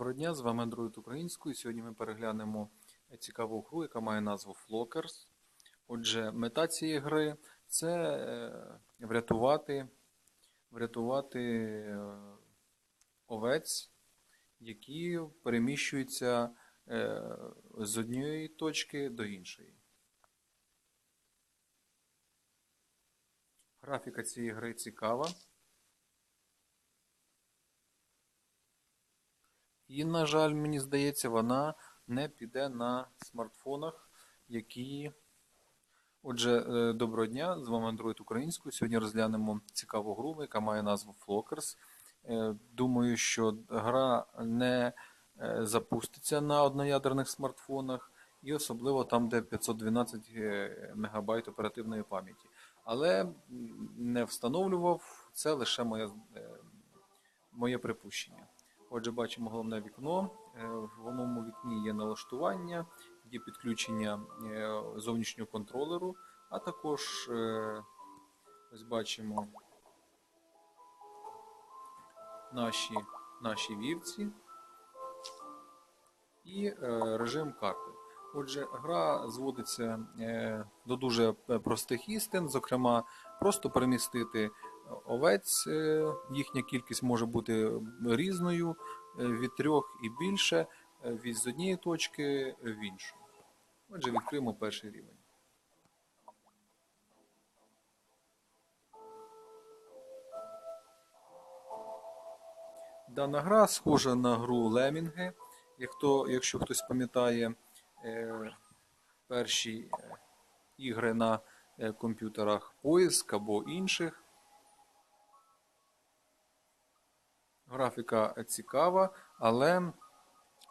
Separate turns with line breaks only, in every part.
Доброго дня, з вами Android Українською. Сьогодні ми переглянемо цікаву гру, яка має назву Flockers. Отже, мета цієї гри це е, врятувати, врятувати е, овець, які переміщуються е, з однієї точки до іншої. Графіка цієї гри цікава. І, на жаль, мені здається, вона не піде на смартфонах, які. Отже, е, доброго дня, з вами Android Українською. Сьогодні розглянемо цікаву гру, яка має назву Flockers. Е, думаю, що гра не е, запуститься на одноядерних смартфонах, і особливо там, де 512 МБ оперативної пам'яті. Але не встановлював це лише моє, моє припущення. Отже, бачимо головне вікно. Е, в головному вікні є налаштування, є підключення е, зовнішнього контролеру, а також е, ось бачимо наші наші вівці і режим карти. Отже, гра зводиться до дуже простих істин, зокрема, просто перемістити овець, е, їхня кількість може бути різною е, від трьох і більше е, від з однієї точки в іншу. Отже, відкриємо перший рівень. Дана гра схожа на гру Лемінги. Якщо хтось пам'ятає перші ігри на комп'ютерах поиск або інших, Графіка цікава, але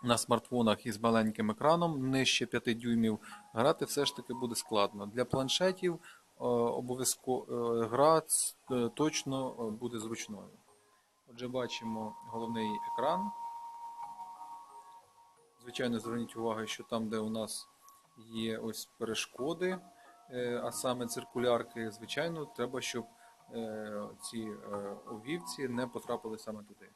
на смартфонах із маленьким екраном нижче 5 дюймів грати все ж таки буде складно. Для планшетів е, обов'язково е, гра е, точно буде зручною. Отже, бачимо головний екран. Звичайно, зверніть увагу, що там, де у нас є ось перешкоди, а саме циркулярки, звичайно, треба, щоб ці е, овівці не потрапили саме туди.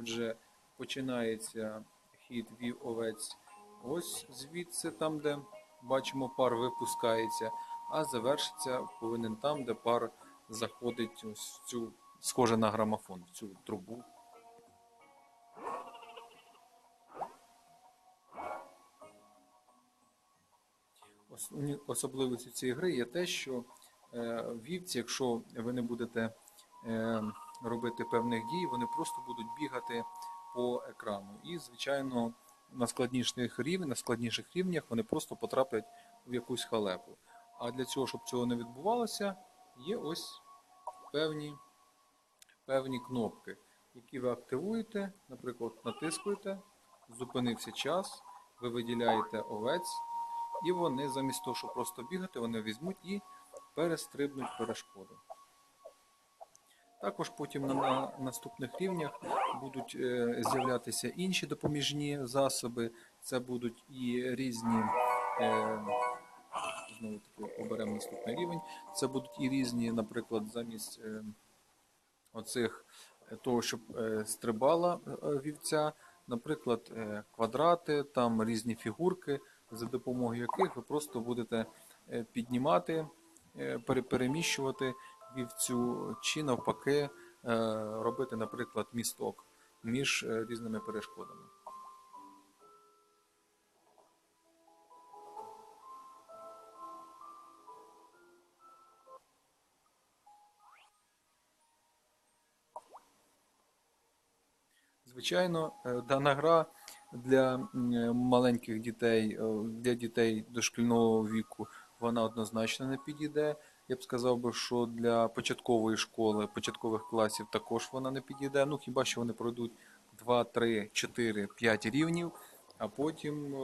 Отже, починається хід вів овець ось звідси, там, де бачимо, пар випускається, а завершиться повинен там, де пар заходить ось в цю, схоже на грамофон, в цю трубу. Особливістю цієї гри є те, що Е, вівці, якщо ви не будете е, робити певних дій, вони просто будуть бігати по екрану. І, звичайно, на складніших рівнях, на складніших рівнях вони просто потраплять в якусь халепу. А для цього, щоб цього не відбувалося, є ось певні, певні кнопки, які ви активуєте, наприклад, натискуєте, зупинився час, ви виділяєте овець, і вони замість того, щоб просто бігати, вони візьмуть і перестрибнуть перешкоди. Також потім на наступних рівнях будуть е, з'являтися інші допоміжні засоби. Це будуть і різні, е, знову таки оберемо наступний рівень. Це будуть і різні, наприклад, замість е, оцих того, щоб стрибала вівця, наприклад, квадрати, там різні фігурки, за допомогою яких ви просто будете піднімати. Е, переміщувати вівцю, чи навпаки е, робити, наприклад, місток між е, різними перешкодами. Звичайно, дана гра для маленьких дітей, для дітей дошкільного віку вона однозначно не підійде. Я б сказав би, що для початкової школи, початкових класів також вона не підійде. Ну хіба що вони пройдуть 2, 3, 4, 5 рівнів, а потім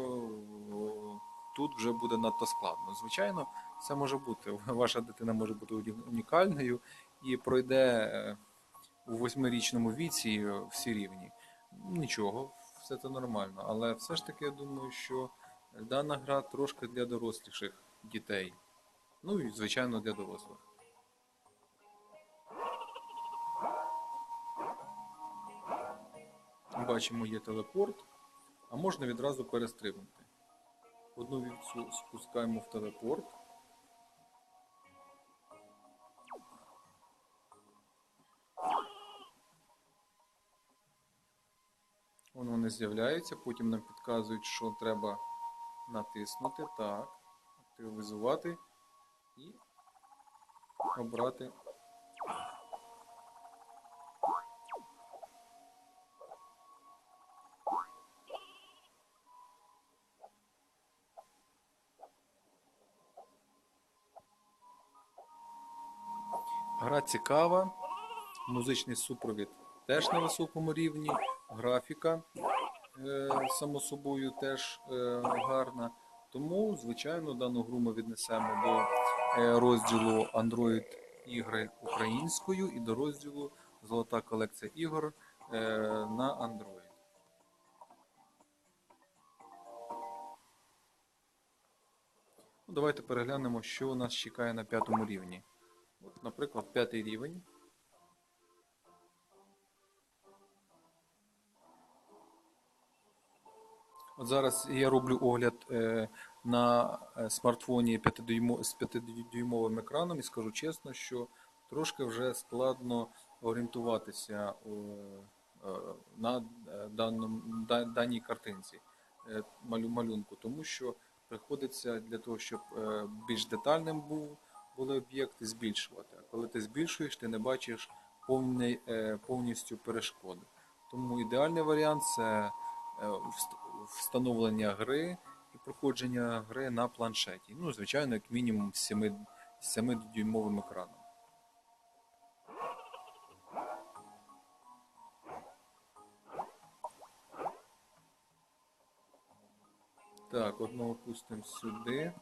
тут вже буде надто складно. Звичайно, це може бути. Ваша дитина може бути унікальною і пройде е, у восьмирічному віці всі рівні. Нічого, все це нормально. Але все ж таки я думаю, що дана гра трошки для доросліших дітей. Ну і, звичайно, для дорослих. Бачимо, є телепорт, а можна відразу перестрибнути. Одну вівцю спускаємо в телепорт. Воно вони з'являються, потім нам підказують, що треба натиснути, так, активізувати і обрати. Гра цікава, музичний супровід теж на високому рівні, графіка, е, само собою, теж е, гарна. Тому, звичайно, дану гру ми віднесемо до е, розділу Android ігри українською і до розділу Золота колекція ігор е, на Android. Ну, Давайте переглянемо, що нас чекає на п'ятому рівні. От, наприклад, п'ятий рівень. От зараз я роблю огляд е, на е, смартфоні 5-дюймо- з 5-дюймовим екраном і скажу чесно, що трошки вже складно орієнтуватися е, на даній картинці малю- малюнку, тому що приходиться для того, щоб більш детальним був були об'єкти, збільшувати. А коли ти збільшуєш, ти не бачиш повністю перешкоди. Тому ідеальний варіант це встановлення гри і проходження гри на планшеті. Ну, звичайно, як мінімум з 7, 7-дюймовим екраном. Так, одного пустимо сюди.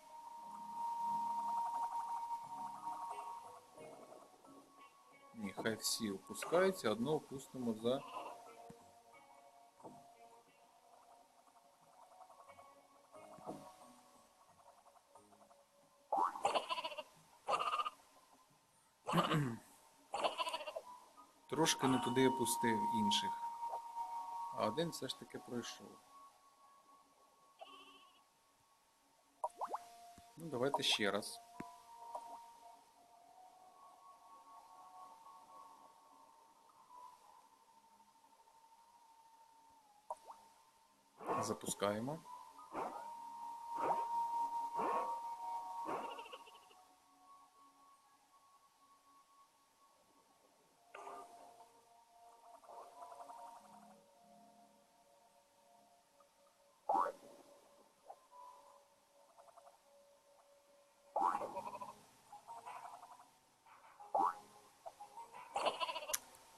Ні, хай всі опускаються, одного пустимо за. Трошки не туди опустив інших. А один все ж таки пройшов. Ну, давайте ще раз. Запускаємо.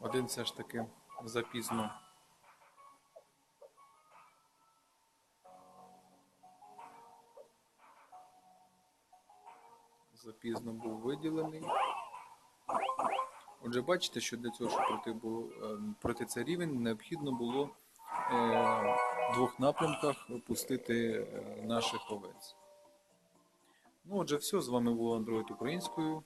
Один все ж таки запізно. Запізно був виділений. Отже, бачите, що для цього, щоб пройти, було, е, пройти цей рівень, необхідно було е, в двох напрямках пустити е, наших овець. Ну, отже, все. З вами був Android українською.